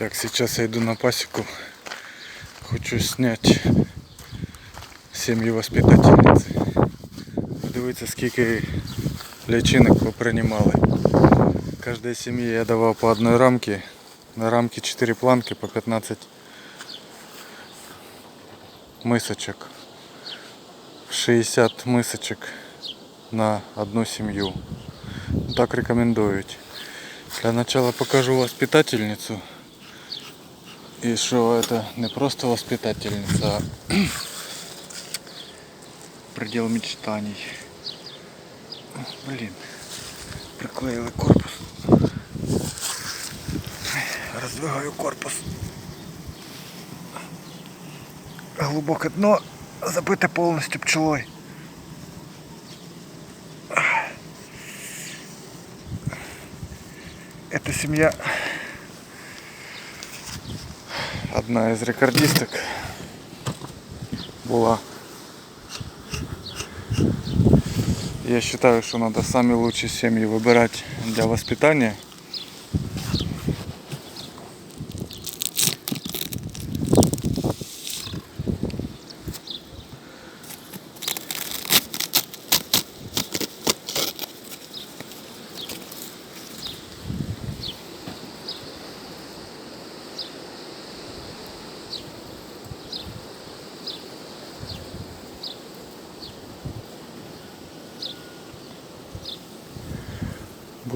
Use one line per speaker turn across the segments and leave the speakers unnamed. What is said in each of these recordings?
Так, сейчас я иду на пасеку. Хочу снять сім'ї воспитательниці. Подивіться, скільки личинок поприймали. Кожній сім'ї я давав по одной рамці. На рамки 4 планки по 15 мисочок. 60 мисочок на одну сім'ю. Так рекомендують. Для начала покажу воспитательницу. И что это не просто воспитательница, а предел мечтаний. Блин, приклеили корпус. Раздвигаю корпус. Глубоке дно забите повністю пчелой. Эта семья одна из рекордисток была. Я считаю, что надо самые лучшие семьи выбирать для воспитания.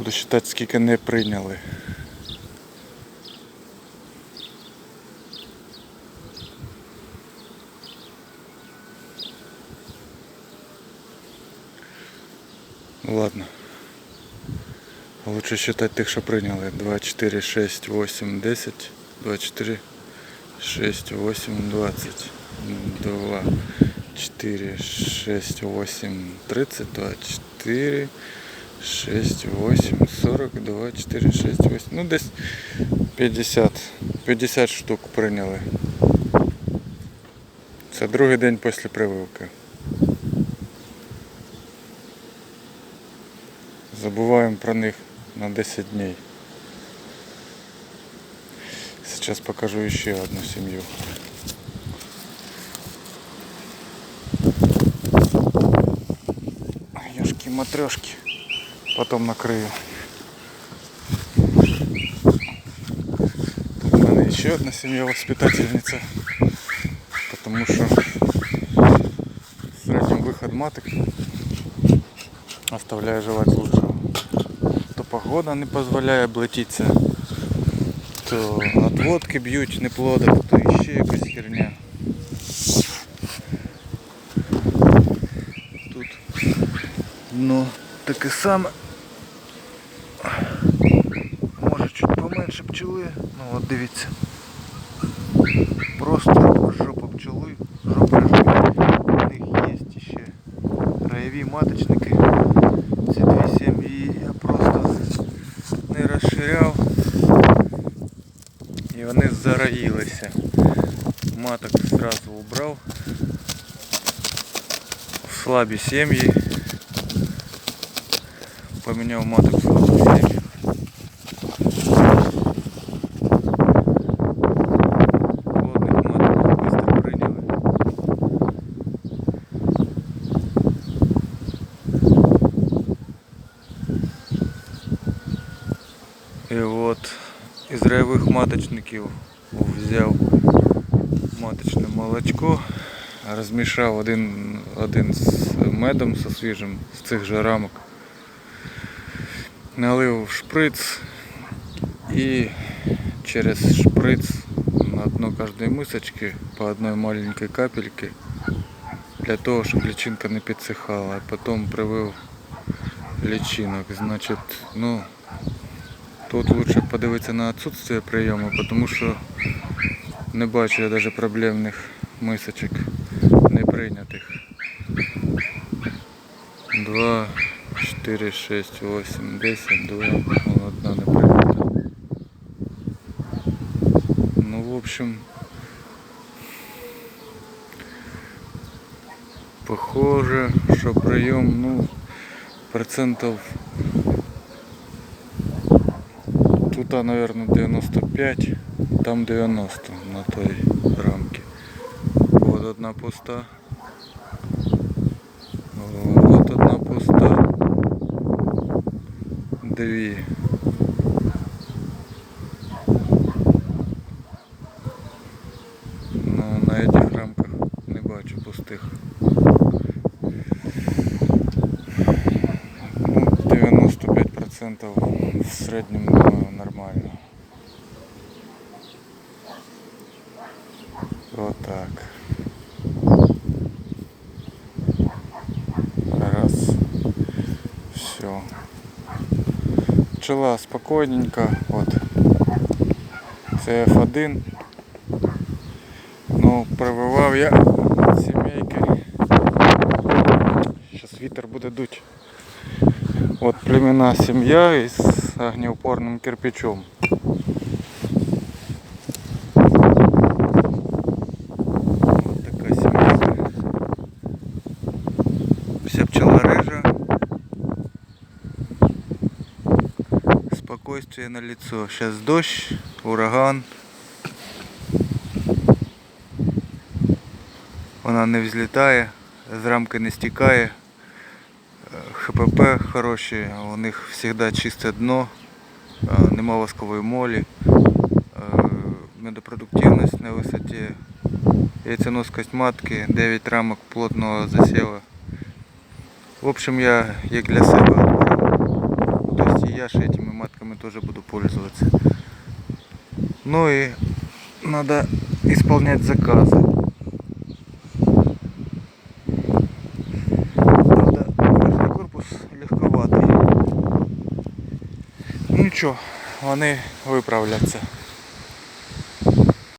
Буду считать, скільки не прийняли. Ну ладно. Лучше считать тих, що прийняли. 2, 4, 6, 8, 10, 2, 4, 6, 8, 20, 2, 4, 6, 8, 30, 2, 4, 6, 8, 42, 4, 6, 8. Ну десь 50. 50 штук прийняли. Це другий день після прививки. Забуваємо про них на 10 днів. Сейчас покажу ще одну сім'ю. Ёшки матрешки. Потом накрою. Тут у мене ще одна сім'я воспитательниця. Потому що в среднем выход маток оставляє желать лучшего. То погода не дозволяє облетіться, то отводки б'ють не плодок, то ще якась херня. Тут ну таке саме. Пчели. Ну от дивіться. Просто жопа пчели, жопа жопа. У них є ще краєві маточники. Ці дві сім'ї я просто не розширяв. І вони зараїлися. Маток зразу убрав. Слабі сім'ї. Поміняв маток слабі сім'ї. Плодних маток быстро прийняли. І от із райових маточників взяв маточне молочко, розмішав один, один з медом со свіжим з цих же рамок, налив шприц і через шприц на дно кожної мисочки по одной маленькой капельке для того, щоб личинка не підсихала, потім привив личинок. Значить, ну, Тут лучше подивитися на отсутствие прийому, тому що не бачу я навіть проблемних мисочок не прийнятих. 2, 4, 6, 8, 10, 2, одна не прийнята. Ну, в общем, похоже, що прийом, ну, процентов Тут, наверное, 95 Там 90 на той рамці. Вот одна пуста. Вот одна пуста. Дві. Ну, на этих рамках не бачу пустих. Ну, 95% в середньому Вот так. Раз. Все. Пчела спокойненько. Вот. Це F1. Ну, прививав я сімейки. Зараз вітер буде дуть. От племена сім'я із огнеупорним кирпичом. Спокойствие на лицо. Сейчас дождь, ураган. Вона не взлітає, з рамки не стікає. Е, ХПП хороші, у них завжди чисте дно, е, нема воскової молі, е, медопродуктивність на висоті, яйценоскость матки, 9 рамок плотного засіва. В общем, я як для себе я же этими матками тоже буду пользоваться. Ну и надо исполнять заказы. Правда, верхний корпус. Ну нічого, вони виправляться.